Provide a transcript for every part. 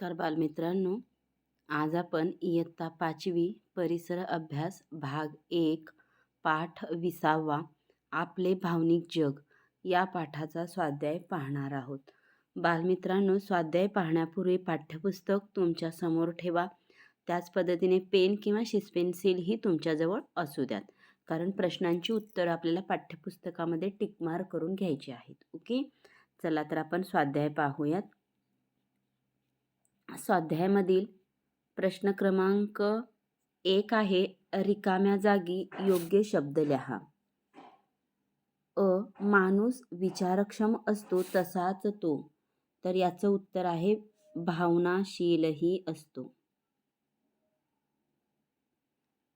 नमस्कार बालमित्रांनो. आज आपण इयत्ता पाचवी परिसर अभ्यास भाग एक पाठ विसावा आपले भावनिक जग या पाठाचा स्वाध्याय पाहणार आहोत. बालमित्रांनो स्वाध्याय पाहण्यापूर्वी पाठ्यपुस्तक तुमच्यासमोर ठेवा. त्याच पद्धतीने पेन किंवा शिसपेन्सिलही तुमच्याजवळ असू द्यात. कारण प्रश्नांची उत्तरं आपल्याला पाठ्यपुस्तकामध्ये टिकमार करून घ्यायची आहेत. ओके? चला तर आपण स्वाध्याय पाहूयात. स्वाध्यायामधील प्रश्न क्रमांक एक आहे रिकाम्या जागी योग्य शब्द लिहा. अ माणूस विचारक्षम असतो तसाच तो तर याचं उत्तर आहे भावनाशीलही असतो.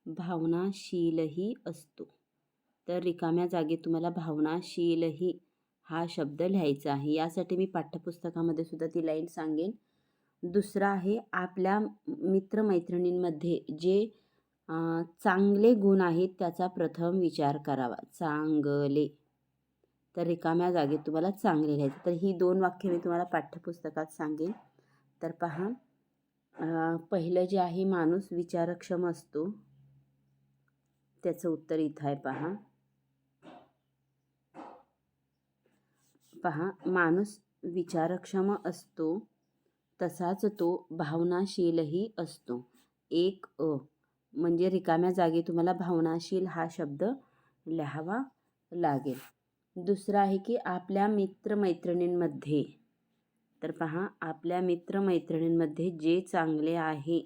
भावनाशीलही असतो. तर रिकाम्या जागी तुम्हाला भावनाशीलही हा शब्द लिहायचा आहे. यासाठी मी पाठ्यपुस्तकामध्ये सुद्धा ती लाईन सांगेन. दुसरं आहे आपल्या मित्रमैत्रिणींमध्ये जे चांगले गुण आहेत त्याचा प्रथम विचार करावा. चांगले. तर रिकाम्या जागेत तुम्हाला चांगले लिहायचे. तर ही दोन वाक्य मी तुम्हाला पाठ्यपुस्तकात सांगेन. तर पहा पहिलं जे आहे माणूस विचारक्षम असतो. त्याचं उत्तर इथं आहे पहा. पहा माणूस विचारक्षम असतो. तसाच तो भावनाशीलही असतो. एक अ म्हणजे रिकाम्या जागी तुम्हाला भावनाशील हा शब्द लिहावा लागेल. दुसरा आहे की आपल्या मित्रमैत्रिणींमध्ये तर पहा आपल्या मित्रमैत्रिणींमध्ये जे चांगले आहे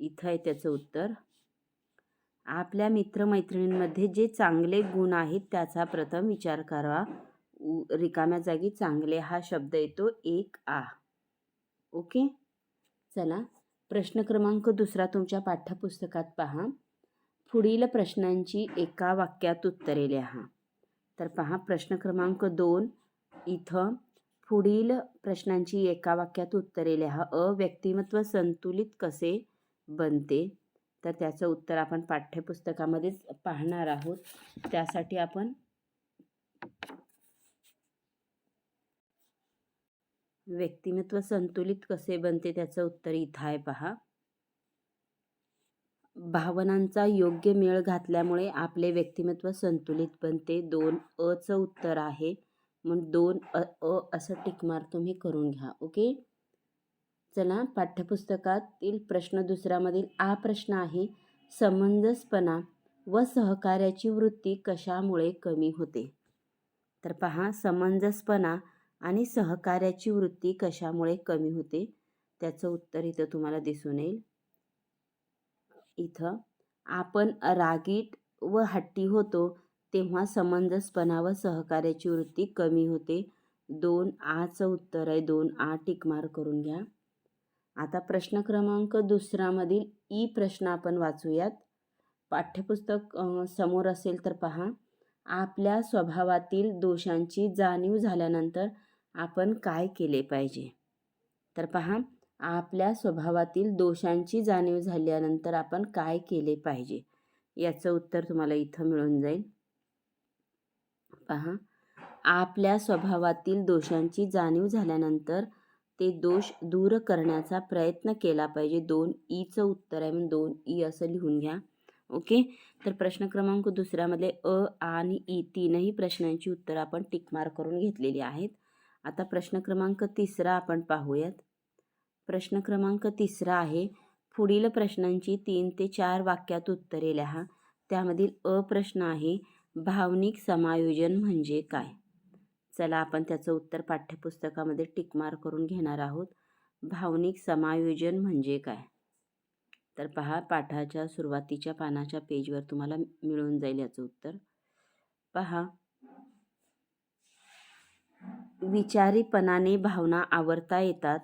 इथं आहे त्याचं उत्तर. आपल्या मित्रमैत्रिणींमध्ये जे चांगले गुण आहेत त्याचा प्रथम विचार करावा रिकाम्या जागी चांगले हा शब्द येतो. एक आ. ओके? चला प्रश्न क्रमांक दुसरा तुमच्या पाठ्यपुस्तकात पहा. पुढील प्रश्नांची एका वाक्यात उत्तरे लिहा. तर पहा प्रश्न क्रमांक दोन. इथं पुढील प्रश्नांची एका वाक्यात उत्तरे लिहा. अ व्यक्तिमत्व संतुलित कसे बनते? तर त्याचं उत्तर आपण पाठ्यपुस्तकामध्येच पाहणार आहोत. त्यासाठी आपण व्यक्तिमत्व संतुलित कसे बनते त्याचं उत्तर इथं आहे पहा. भावनांचा योग्य मेळ घातल्यामुळे आपले व्यक्तिमत्व संतुलित बनते. दोन अचं उत्तर आहे. म्हणून दोन अ अ असं टिकमार तुम्ही करून घ्या. ओके? चला पाठ्यपुस्तकातील प्रश्न दुसऱ्यामधील आ प्रश्न आहे. समंजसपणा व सहकार्याची वृत्ती कशामुळे कमी होते? तर पहा समंजसपणा आणि सहकार्याची वृत्ती कशामुळे कमी होते? त्याचं उत्तर इथं तुम्हाला दिसून येईल. इथं आपण रागीट व हट्टी होतो तेव्हा समंजसपणा व सहकार्याची वृत्ती कमी होते. दोन आचं उत्तर आहे दोन आ टिकमार करून घ्या. आता प्रश्न क्रमांक दुसरामधील ई प्रश्न आपण वाचूयात. पाठ्यपुस्तक समोर असेल तर पहा. आपल्या स्वभावातील दोषांची जाणीव झाल्यानंतर आपण काय केले पाहिजे? तर पहा आपल्या स्वभावातील दोषांची जाणीव झाल्यानंतर आपण काय केले पाहिजे? याचं उत्तर तुम्हाला इथं मिळून जाईल. पहा आपल्या स्वभावातील दोषांची जाणीव झाल्यानंतर ते दोष दूर करण्याचा प्रयत्न केला पाहिजे. दोन ईचं उत्तर आहे म्हणून दोन ई असं लिहून घ्या. ओके? तर प्रश्न क्रमांक दुसऱ्यामध्ये अ आणि ई तीनही प्रश्नांची उत्तरं आपण टिकमार करून घेतलेली आहेत. आता प्रश्न क्रमांक तिसरा आपण पाहूयात. प्रश्न क्रमांक तिसरा आहे पुढील प्रश्नांची तीन ते चार वाक्यात उत्तरे लिहा. त्यामधील अ प्रश्न आहे भावनिक समायोजन म्हणजे काय? चला आपण त्याचं उत्तर पाठ्यपुस्तकामध्ये टिकमार करून घेणार आहोत. भावनिक समायोजन म्हणजे काय? तर पहा पाठाच्या सुरुवातीच्या पानाच्या पेजवर तुम्हाला मिळून जाईल याचं उत्तर. पहा विचारीपणाने भावना आवरता येतात.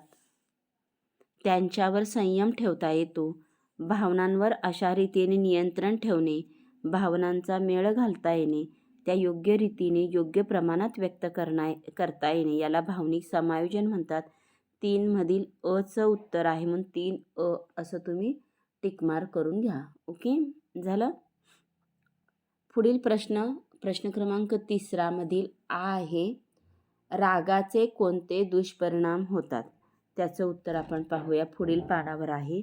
त्यांच्यावर संयम ठेवता येतो. भावनांवर अशा रीतीने नियंत्रण ठेवणे भावनांचा मेळ घालता येणे त्या योग्य रीतीने योग्य प्रमाणात व्यक्त करण्या करता येणे याला भावनिक समायोजन म्हणतात. तीनमधील अचं उत्तर आहे म्हणून तीन अ असं तुम्ही टिकमार करून घ्या. ओके? झालं? पुढील प्रश्न प्रश्न क्रमांक तिसरामधील आ आहे. रागाचे कोणते दुष्परिणाम होतात? त्याचं उत्तर आपण पाहूया. पुढील पानावर आहे.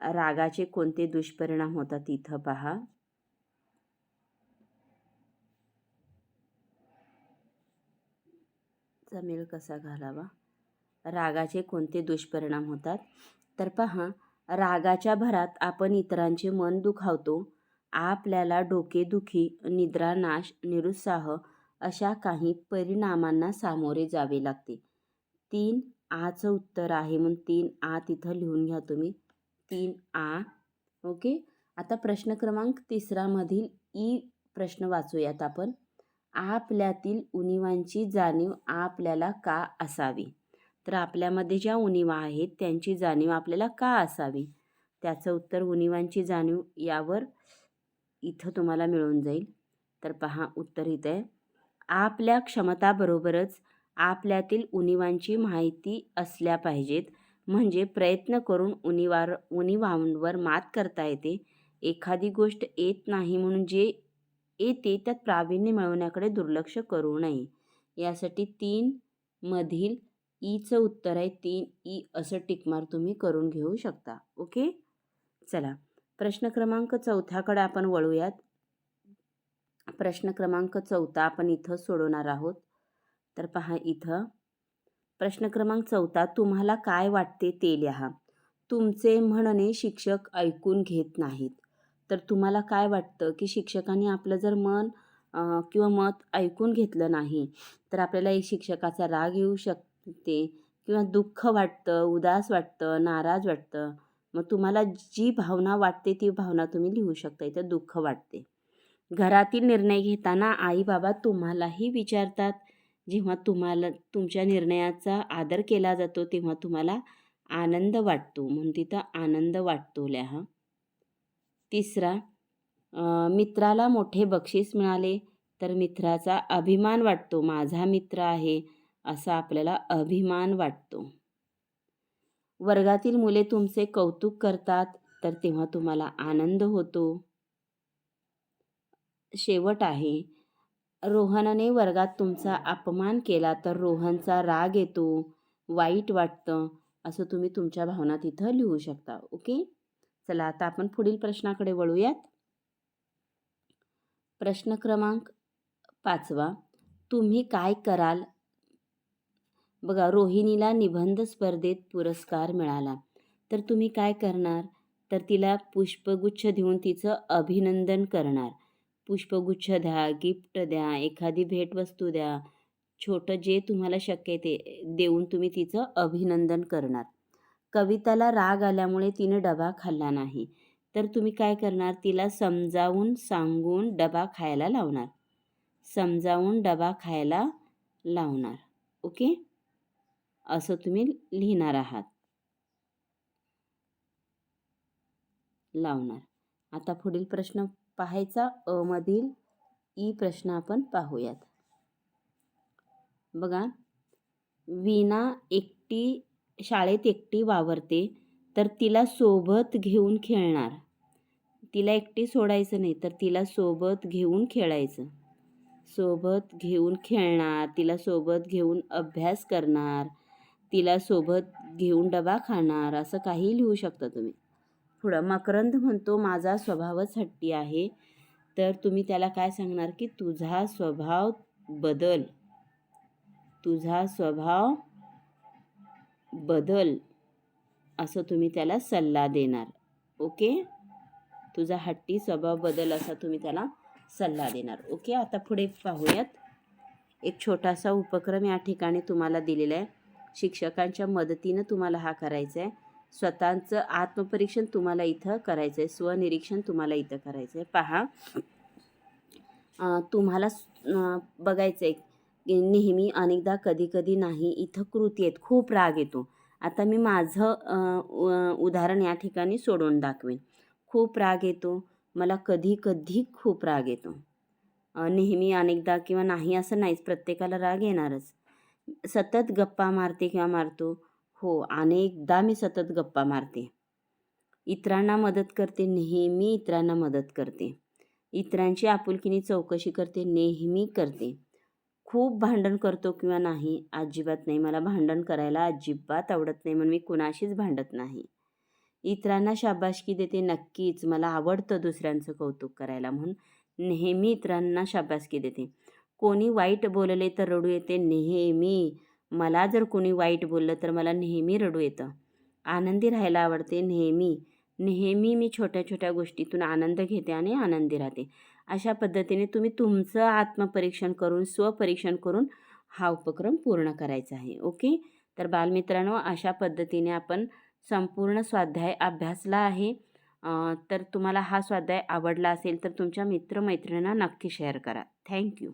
रागाचे कोणते दुष्परिणाम होतात इथं पहा. जमेल कसा घालावा? रागाचे कोणते दुष्परिणाम होतात? तर पहा रागाच्या भरात आपण इतरांचे मन दुखावतो. आपल्याला डोकेदुखी निद्रानाश निरुत्साह अशा काही परिणामांना सामोरे जावे लागते. तीन आचं उत्तर आहे म्हणून तीन आ तिथं लिहून घ्या तुम्ही. तीन आ ओके? आता प्रश्न क्रमांक तिसरामधील ई प्रश्न वाचूयात आपण. आपल्यातील उणिवांची जाणीव आपल्याला का असावी? तर आपल्यामध्ये ज्या उणिवा आहेत त्यांची जाणीव आपल्याला का असावी? त्याचं उत्तर उणिवांची जाणीव यावर इथं तुम्हाला मिळून जाईल. तर पहा उत्तर इथं आहे. आपल्या क्षमताबरोबरच आपल्यातील उणिवांची माहिती असल्या पाहिजेत. म्हणजे प्रयत्न करून उणिवार उणिवांवर मात करता येते. एखादी गोष्ट येत नाही म्हणून जे येते त्यात प्रावीण्य मिळवण्याकडे दुर्लक्ष करू नये. यासाठी तीन मधील ईचं उत्तर आहे. तीन ई असं टिकमार तुम्ही करून घेऊ शकता. ओके? चला. प्रश्न क्रमांक चौथ्याकडे आपण वळूयात. प्रश्न क्रमांक चौथा आपण इथं सोडवणार आहोत. तर पहा इथं. प्रश्न क्रमांक चौथा तुम्हाला काय वाटते ते लिहा. तुमचे म्हणणे शिक्षक ऐकून घेत नाहीत. तर तुम्हाला काय वाटतं की शिक्षकांनी आपलं जर मन किंवा मत ऐकून घेतलं नाही तर आपल्याला एक शिक्षकाचा राग येऊ शकते किंवा दुःख वाटतं उदास वाटतं नाराज वाटतं. मग तुम्हाला जी भावना वाटते ती भावना तुम्ही लिहू शकता. इथं दुःख वाटते. घरातील निर्णय घेताना आई बाबा तुम्हालाही विचारतात. जेव्हा तुम्हाला तुमच्या निर्णयाचा आदर केला जातो तेव्हा तुम्हाला आनंद वाटतो. म्हणून तिथं आनंद वाटतो हा. तिसरा मित्राला मोठे बक्षीस मिळाले तर मित्राचा अभिमान वाटतो. माझा मित्र आहे असा आपल्याला अभिमान वाटतो. वर्गातील मुले तुमचे कौतुक करतात तर तेव्हा तुम्हाला आनंद होतो. शेवट आहे. रोहनने वर्गात तुमचा अपमान केला तर रोहनचा राग येतो वाईट वाटतं असं तुम्ही तुमच्या भावना तिथं लिहू शकता ओके? चला आता आपण पुढील प्रश्नाकडे वळूयात. प्रश्न क्रमांक पाचवा. तुम्ही काय कराल? बघा रोहिणीला निबंध स्पर्धेत पुरस्कार मिळाला. तर तुम्ही काय करणार? तर तिला पुष्पगुच्छ देऊन तिचं अभिनंदन करणार. पुष्पगुच्छ द्या गिफ्ट द्या एखादी भेटवस्तू द्या. छोटं जे तुम्हाला शक्य आहे ते देऊन तुम्ही तिचं अभिनंदन करणार. कविताला राग आल्यामुळे तिने डबा खाल्ला नाही. तर तुम्ही काय करणार? तिला समजावून सांगून डबा खायला लावणार. समजावून डबा खायला लावणार. ओके? असं तुम्ही लिहिणार आहात. लावणार. आता पुढील प्रश्न पाहायचा अ मधील ई प्रश्न आपण पाहूयात. बघा वीणा एकटी शाळेत एकटी वावरते तर तिला सोबत घेऊन खेळणार. तिला एकटी सोडायचं नाही तर तिला सोबत घेऊन खेळायचं. सोबत घेऊन खेळणार तिला सोबत घेऊन अभ्यास करणार तिला सोबत घेऊन डबा खाणार असं काही लिहू शकता तुम्ही. पुढं मकरंद म्हणतो माझा स्वभावच हट्टी आहे. तर तुम्ही त्याला काय सांगणार की तुझा स्वभाव बदल. तुझा स्वभाव बदल असं तुम्ही त्याला सल्ला देणार. ओके? तुझा हट्टी स्वभाव बदल असा तुम्ही त्याला सल्ला देणार. ओके? आता पुढे पाहूयात. एक छोटासा उपक्रम या ठिकाणी तुम्हाला दिलेला आहे. शिक्षकांच्या मदतीनं तुम्हाला हा करायचा आहे. स्वतःचं आत्मपरीक्षण तुम्हाला इथं करायचं आहे स्वनिरीक्षण तुम्हाला इथं करायचं आहे पहा तुम्हाला बघायचं आहे नेहमी अनेकदा कधी कधी नाही इथं कृती आहेत खूप राग येतो. आता मी माझं उदाहरण या ठिकाणी सोडून दाखवेन. खूप राग येतो मला कधी कधी खूप राग येतो. नेहमी अनेकदा किंवा नाही असं नाहीच प्रत्येकाला राग येणारच. सतत गप्पा मारते किंवा मारतो हो अनेकदा मी सतत गप्पा मारते. इतरांना मदत करते नेहमी इतरांना मदत करते. इतरांची आपुलकीने चौकशी करते नेहमी करते. खूप भांडण करतो किंवा नाही अजिबात नाही. मला भांडण करायला अजिबात आवडत नाही म्हणून मी कुणाशीच भांडत नाही. इतरांना शाबासकी देते नक्कीच. मला आवडतं दुसऱ्यांचं कौतुक करायला म्हणून नेहमी इतरांना शाबासकी देते. कोणी वाईट बोलले तर रडू येते नेहमी. मला जर कोणी वाईट बोललं तर मला नेहमी रडू येतं. आनंदी राहायला आवडते नेहमी. नेहमी मी छोट्या छोट्या गोष्टीतून आनंद घेते आणि आनंदी राहते. अशा पद्धतीने तुम्ही तुमचं आत्मपरीक्षण करून स्वपरीक्षण करून हा उपक्रम पूर्ण करायचा आहे. ओके? तर बालमित्रांनो अशा पद्धतीने आपण संपूर्ण स्वाध्याय अभ्यासला आहे. तर तुम्हाला हा स्वाध्याय आवडला असेल तर तुमच्या मित्रमैत्रिणींना नक्की शेअर करा. थँक्यू.